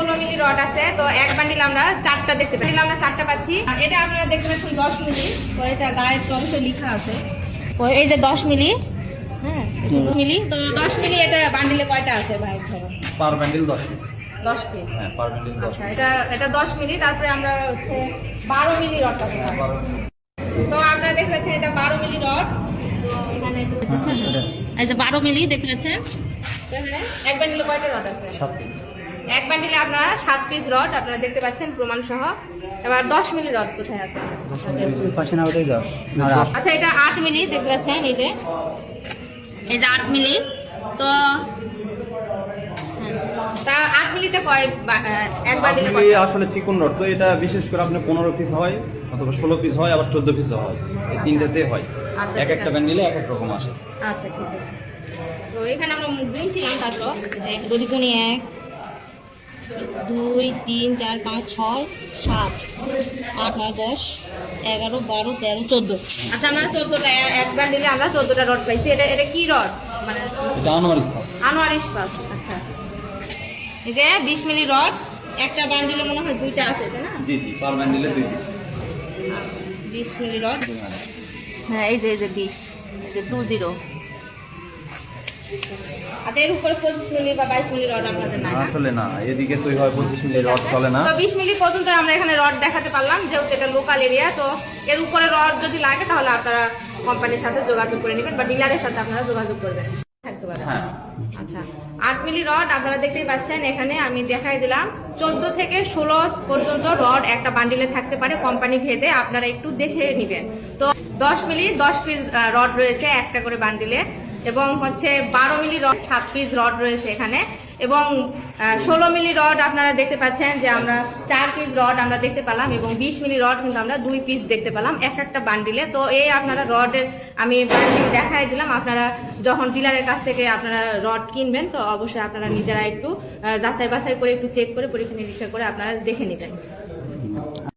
ষোলো মিলি রড আছে তো এক বান্ডিল আমরা চারটা দেখতে পাচ্ছি আমরা চারটা পাচ্ছি। আর এটা আপনারা দেখতে পাচ্ছেন দশ মিলি। তো এটা গায়ের তো অবশ্যই লেখা আছে। তো এই যে দশ মিলি হ্যাঁ মিলি। তো দশ মিলি এটা বান্ডিলে কয়টা আছে ভাই? পার দশ পিস দশ পিস হ্যাঁ পার ব্যান্ডেল দশ আচ্ছা এটা এটা দশ মিলি তারপরে আমরা হচ্ছে বারো মিলি রডটা পেলাম। তো আপনারা দেখতে পাচ্ছেন এটা বারো মিলি রড। তো এখানে এই যে বারো মিলি দেখতে পাচ্ছেন? এক বান্ডিলে কয়টা রড আছে? সাত পিস এক বান্ডিলে আপনারা সাত পিস রড আপনারা দেখতে পাচ্ছেন প্রমাণ সহ। এবার দশ মিলি রড কোথায় আছে? আচ্ছা এটা আট মিলি দেখতে পাচ্ছেন এই যে। এই যে আট মিলি তো হ্যাঁ, তা আট মিলিতে কয় এক বান্ডিলে আসলে চিকন রড তো এটা বিশেষ করে আপনার পনেরো পিস হয় অথবা ষোলো পিস হয় আবার চোদ্দ পিস হয়। এই তিনটাতে হয়। আচ্ছা, এক ঠিক একটা এক এক রকম আসে। আচ্ছা ঠিক আছে। তো এখানে আমরা গুনছিলাম তারপর এক দুই গুণি এক দুই তিন চার পাঁচ ছয় সাত আট নয় দশ এগারো বারো তেরো চোদ্দ। আচ্ছা আমরা চোদ্দোটা এ- এক বান্ডিলে আমরা চোদ্দোটা রড পাইছি। এটা এটা কি রড? মানে আনোয়ার ইস্পাত। আচ্ছা। এই যে বিশ মিলি রড একটা বান্ডিলে মনে হয় দুইটা আছে তাই না? জি জি পার ব্যান্ডেলে দুই পিস। বিশ মিলি রড। হ্যাঁ এই যে এই যে বিশ এই যে টু জিরো। আচ্ছা এর উপরে পঁচিশ মিলি বা বাইশ মিলি রড আপনাদের নাই। আসলে না এদিকে তো হয় পঁচিশ মিলি রড চলে না। তো বিশ মিলি পর্যন্ত আমরা এখানে রড দেখাতে পারলাম যেহেতু এটা লোকাল এরিয়া তো এর উপরে রড যদি লাগে তাহলে আপনারা কোম্পানির সাথে যোগাযোগ করে নেবেন বা ডিলারের সাথে আপনারা যোগাযোগ করবেন। থাকতে হ্যাঁ। আচ্ছা আট মিলি রড আপনারা দেখতেই পাচ্ছেন এখানে আমি দেখাই দিলাম। চোদ্দ থেকে ষোলো পর্যন্ত রড একটা বান্ডিলে থাকতে পারে কোম্পানি ভেদে আপনারা একটু দেখে নেবেন। তো দশ মিলি দশ পিস রড রয়েছে একটা করে বান্ডিলে এবং হচ্ছে বারো মিলি রড, সাত পিস রড রয়েছে এখানে। এবং ষোলো মিলি রড আপনারা দেখতে পাচ্ছেন যে আমরা চার পিস রড আমরা দেখতে পেলাম এবং বিশ মিলি রড কিন্তু আমরা দুই পিস দেখতে পেলাম, এক একটা বান্ডিলে তো এই আপনারা রডের আমি বান্ডিল দেখাই দিলাম, আপনারা যখন ডিলারের কাছ থেকে আপনারা রড কিনবেন, তো অবশ্যই আপনারা নিজেরা একটু যাচাই বাছাই করে একটু চেক করে পরীক্ষা নিরীক্ষা করে আপনারা দেখে নেবেন।